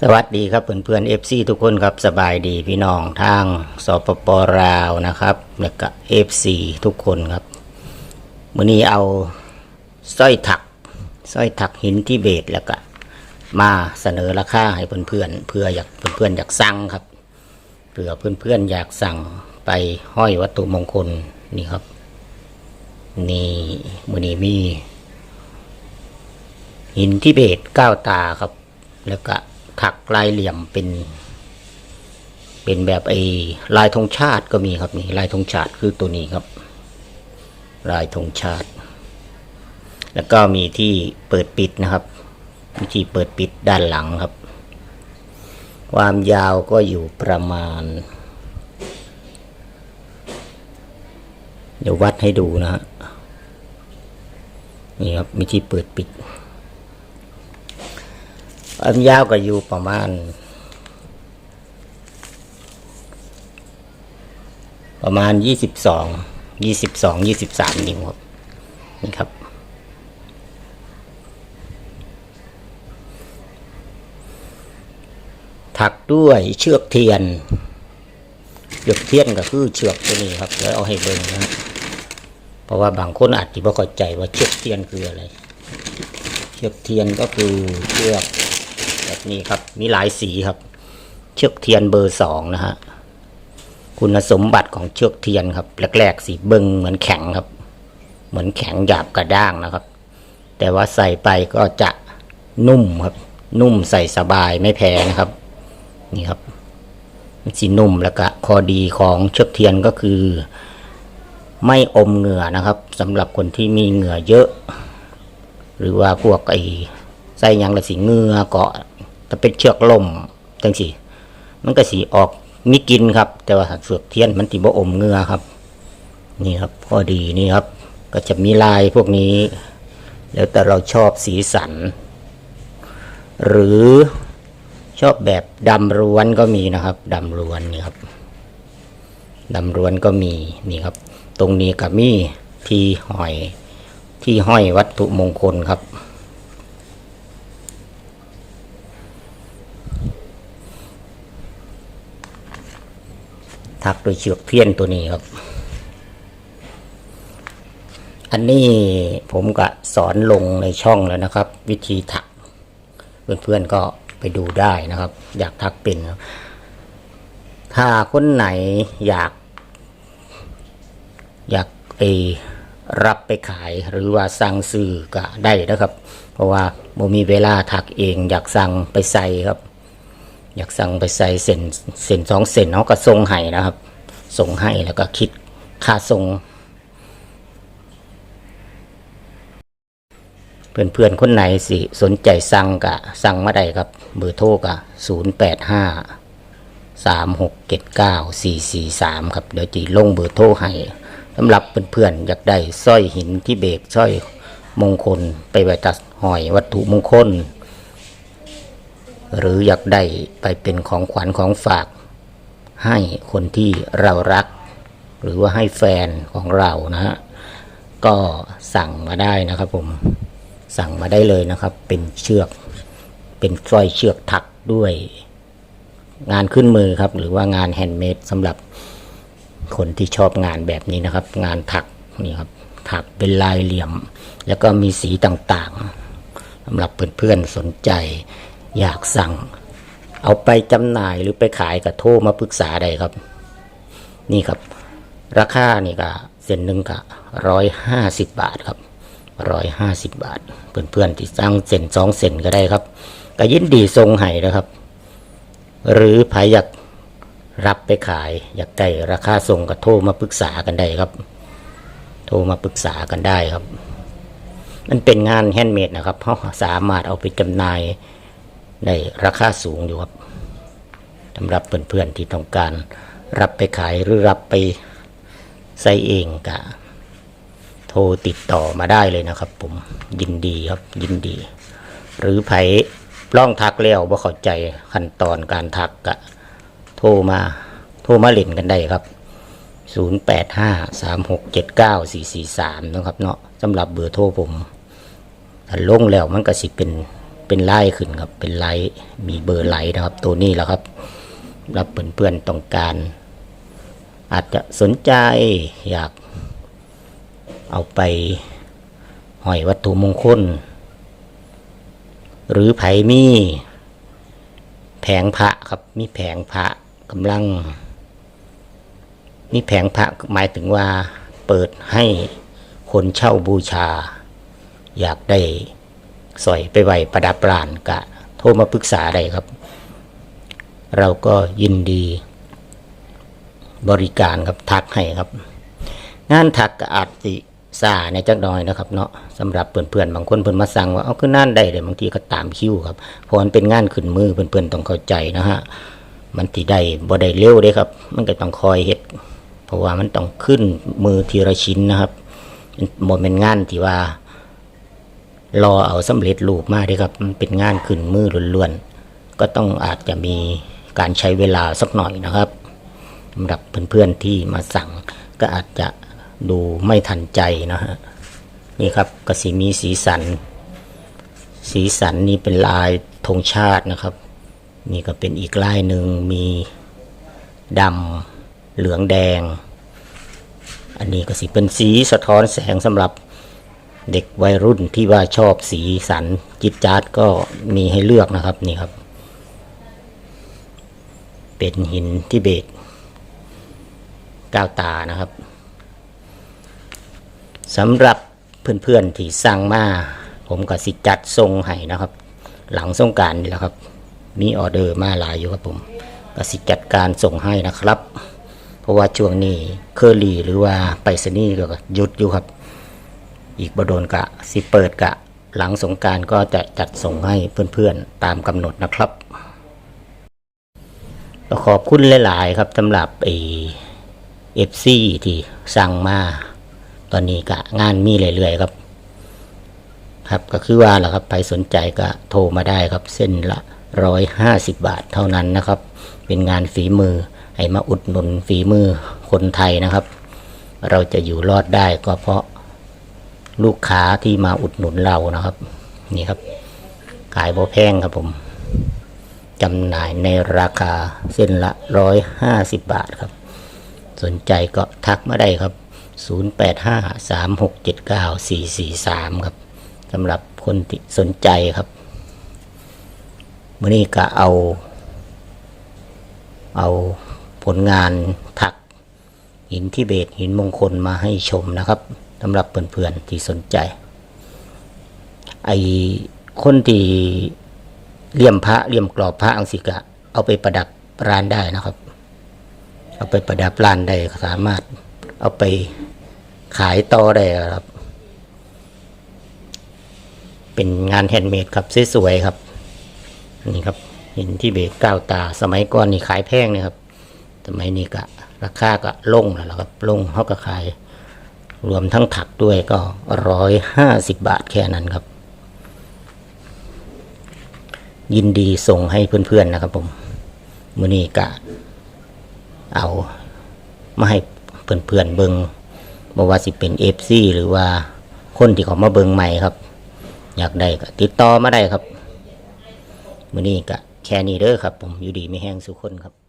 สวัสดีครับเพื่อนเพื่อนเอฟซีทุกคนครับสบายดีพี่น้องทางสปปลาวนะครับแล้วก็เอฟซีทุกคนครับมื้อนี้เอาสร้อยถักสร้อยถักหินทิเบตแล้วก็มาเสนอราคาให้เพื่อนเพื่อนๆเพื่ออยากเพื่อนเพื่อนๆอยากสั่งครับเผื่อเพื่อนเพื่อนๆอยากสั่งไปห้อยวัตถุมงคลนี่ครับ นี่มื้อนี้มีหินทิเบตเก้าตาครับ แล้วก็ ถักลายเหลี่ยมเป็น เป็นแบบไอ้ลายธงชาติก็มีครับนี่ลายธงชาติคือตัวนี้ครับ ลายธงชาติ แล้วก็มีที่เปิดปิดนะครับมีที่เปิดปิดด้านหลังครับ ความยาวก็อยู่ประมาณ เดี๋ยววัดให้ดูนะฮะนี่ครับมีที่เปิดปิด อันยาวก็อยู่ประมาณ ประมาณยี่สิบสองยี่สิบสองยี่สิบสามนิ้วครับนี่ครับ ถักด้วยเชือกเทียน เชือกเทียนก็คือเชือกตัวนี้ครับแล้วเอาให้เบิ่งนะเพราะว่าบางคนอาจจะไม่เข้าใจว่าเชือกเทียนคืออะไร เชือกเทียนก็คือเชือก นี้ครับ มีหลายสีครับ เชือกเทียนเบอร์สองนะฮะคุณสมบัติของเชือกเทียนครับแรกๆสีเบิงเหมือนแข็งครับ เหมือนแข็งหยาบกระด้างนะครับ แต่ว่าใส่ไปก็จะนุ่มครับ นุ่มใส่สบายไม่แพ้นะครับ นี่ครับสีนุ่มแล้วก็ข้อดีของเชือกเทียนก็คือ ไม่อมเหงื่อนะครับสำหรับคนที่มีเหงื่อเยอะ หรือว่าพวกไอ้ใส่ยังละสีเหงื่อเกาะ ถ้าเป็นเชือกล่มจังสีมันก็สีออกมีกินครับ แต่ว่าเสือกเทียนมันติบ่อมเงือครับ นี่ครับพอดีนี่ครับ ก็จะมีลายพวกนี้ แล้วแต่เราชอบสีสัน หรือชอบแบบดำล้วนก็มีนะครับดำล้วนนี่ครับดำล้วนก็มีนี่ครับ ตรงนี้ก็มีที่หอยที่ห้อยวัตถุมงคลครับ ถักโดวยเชือกเพี้ยนตัวนี้ครับ อันนี้ผมก็สอนลงในช่องแล้วนะครับ วิธีถัก เพื่อนๆก็ไปดูได้นะครับ อยากถักเป็นครับถ้าคนไหนอยาก อยากไปรับไปขายหรือว่าสั่งซื้อก็ได้นะครับ เพราะว่าโมมีเวลาถักเองอยากสั่งไปใส่ครับ อยากสั่งไปใส่เส้นเส้นสองเส้นเขาะก็ส่งให้นะครับส่งให้แล้วก็คิดค่าส่งเพื่อนๆ คนไหนสิสนใจสั่งกะสั่งมาได้ครับเบอร์โทรกะศูนย์แปดห้าสามหกเจ็ดเก้าสี่สี่สามครับเดี๋ยวจีลงเบอร์โทรให้สำหรับเพื่อนๆ อยากได้สร้อยหินที่เบกสร้อยมงคลไปไว้ตัดหอยวัตถุมงคล หรืออยากได้ไปเป็นของขวัญของฝาก ให้คนที่เรารัก หรือว่าให้แฟนของเรานะฮะก็สั่งมาได้นะครับผมสั่งมาได้เลยนะครับ เป็นเชือก เป็นสร้อยเชือกถักด้วย งานขึ้นมือครับ หรือว่างานแฮนด์เมดสำหรับคนที่ชอบงานแบบนี้นะครับ งานถักนี่ครับถักเป็นลายเหลี่ยม แล้วก็มีสีต่างๆสำหรับเพื่อนๆสนใจ อยากสั่ง เอาไปจำหน่ายหรือไปขายก็โทรมาปรึกษาได้ครับ นี่ครับ ราคานี่ก็เส้นหนึ่งก็ร้อยห้าสิบบาทครับร้อยห้าสิบบาท เพื่อนๆที่สั่งเส้นสองเส้นก็ได้ครับก็ยินดีทรงให้นะครับ หรือใครอยากรับไปขายอยากได้ราคาส่งก็โทรมาปรึกษากันได้ครับ โทรมาปรึกษากันได้ครับ มันเป็นงานแฮนด์เมดนะครับเพราะสามารถเอาไปจำหน่าย ได้ราคาสูงอยู่ครับสำหรับเพื่อนๆที่ต้องการรับไปขายหรือรับไปใส่เองก็โทรติดต่อมาได้เลยนะครับ ผมยินดีครับยินดี หรือไผล่องทักแล้วว่าเข้าใจขั้นตอนการทักก็โทรมาโทรมาเล่นกันได้ครับ 0853679443 นะครับเนาะสำหรับเบอร์โทรผมถ้าลงแล้วมันก็สิเป็น เป็นไล่ขึ้นครับ เป็นไลท์มีเบอร์ไลท์นะครับ ตัวนี้แหละครับ รับเพื่อนๆต้องการ อาจจะสนใจอยาก เอาไปห้อยวัตถุมงคล หรือไผ่มีแผงพระครับ มีแผงพระกำลัง มีแผงพระหมายถึงว่าเปิดให้คนเช่าบูชา อยากได้ สอยไปไหวประดับร้านกะ โทรมาปรึกษาได้ครับ เราก็ยินดี บริการครับทักให้ครับ งานถักก็อาจสิซาในจักน่อยนะครับเนาะสำหรับเพื่อนๆบางคนเพิ่อนมาสั่งว่าเอาขึ้นนั่นได้เลยบางทีก็ตามคิวครับเพราะมันเป็นงานขึ้นมือเพื่อนๆต้องเข้าใจนะฮะมันที่ได้บ่ได้เร็วเด้ครับ มันก็ต้องคอยเฮ็ดเพราะว่ามันต้องขึ้นมือทีละชิ้นนะครับบ่เป็นงานที่ว่า รอเอาสำเร็จรูปมาเด้ครับมันเป็นงานขึ้นมือล้วนๆก็ต้องอาจจะมีการใช้เวลาสักหน่อยนะครับสำหรับเพื่อนๆที่มาสั่งก็อาจจะดูไม่ทันใจนะฮะนี่ครับกระสีมีสีสัน สีสันนี่เป็นลายธงชาตินะครับ นี่ก็เป็นอีกลายหนึ่งมีดำเหลืองแดง อันนี้ก็สิเป็นสีสะท้อนแสงสำหรับ เด็กวัยรุ่นที่ว่าชอบสีสันจิตจาร์ดก็มีให้เลือกนะครับนี่ครับ เป็นหินทิเบตก้าวตานะครับสำหรับเพื่อนๆที่สั่งมา ผมก็สิจัดทรงให้นะครับ หลังสงการนี่แหละครับ มีออเดอร์มาหลายอยู่ครับผมก็สิจัดการส่งให้นะครับ เพราะว่าช่วงนี้เคอรี่หรือว่าไปรษณีย์ก็หยุดอยู่ครับ อีกบดนกะสิเปิดกะ หลังสงการก็จะจัดส่งให้เพื่อนๆตามกำหนดนะครับขอบคุณหลาย ๆ ครับสำหรับไอเอฟซีที่สั่งมาตอนนี้กะงานมีเรื่อยๆครับ ครับก็คือว่าแหละครับใครสนใจก็โทรมาได้ครับ เส้นละร้อยห้าสิบบาทเท่านั้นนะครับ เป็นงานฝีมือให้มาอุดหนุนฝีมือคนไทยนะครับ เราจะอยู่รอดได้ก็เพราะ ลูกค้าที่มาอุดหนุนเรานะครับ นี่ครับ ขายบ่แพงครับผมจำหน่ายในราคาเส้นละร้อยห้าสิบบาทครับ สนใจก็ทักมาได้ครับ 0853679443 ครับสำหรับคนที่สนใจครับมื่อนี้ก็เอา เอาผลงานถักหินทิเบตหินมงคลมาให้ชมนะครับ สำหรับเพื่อนๆที่สนใจ ไอ้คนที่เลี่ยมพระเลี่ยมกรอบพระอังสิกะ เอาไปประดับร้านได้นะครับ เอาไปประดับร้านได้สามารถเอาไปขายต่อได้ครับ เป็นงานแฮนด์เมดครับสวยๆครับ นี่ครับเห็นที่เบสก้าวตา สมัยก่อนนี่ขายแพงนะครับ สมัยนี้ก็ราคาก็ลงแล้วครับลงเขาก็ขาย รวมทั้งถักด้วยก็ร้อยห้าสิบบาทแค่นั้นครับ ยินดีส่งให้เพื่อนๆนะครับผมมือนี้กะเอามาให้เพื่อนๆเบิงบอกว่าสิเป็นเอฟซีหรือว่าคนที่เขามาเบิงใหม่ครับ อยากได้ก็ติดต่อมาได้ครับมือนี้กะแค่นี้เด้อครับ ผมอยู่ดีไม่แห้งสุขคนครับ